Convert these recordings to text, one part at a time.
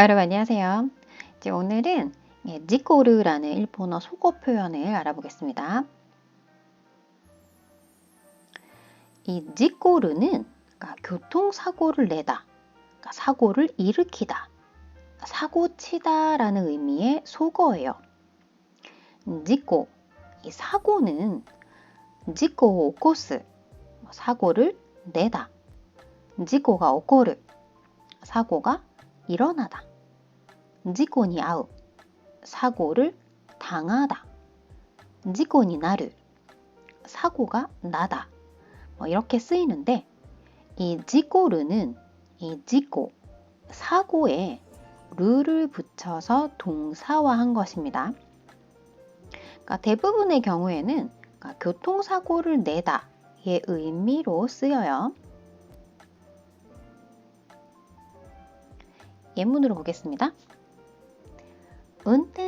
여러분 안녕하세요. 이제 오늘은 예, 지코르라는 일본어 속어 표현을 알아보겠습니다. 이 지코르는 그러니까 교통사고를 내다, 그러니까 사고를 일으키다, 사고 치다라는 의미의 속어예요. 지코, 이 사고는 지코 오코스, 사고를 내다, 지코가 오코르, 사고가 일어나다. 지코니 아우 사고를 당하다. 지코니 나르 사고가 나다. 뭐 이렇게 쓰이는데 이 지코르는 이 지코 사고에 르를 붙여서 동사화한 것입니다. 그러니까 대부분의 경우에는 그러니까 교통사고를 내다의 의미로 쓰여요. 예문으로 보겠습니다. 運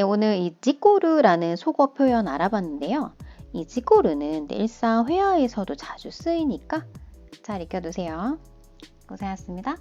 네, 오늘 이 찌꼬르라는 속어 표현 알아봤는데요. 이 찌꼬르는 일상 회화에서도 자주 쓰이니까 잘 익혀두세요. 고생하셨습니다.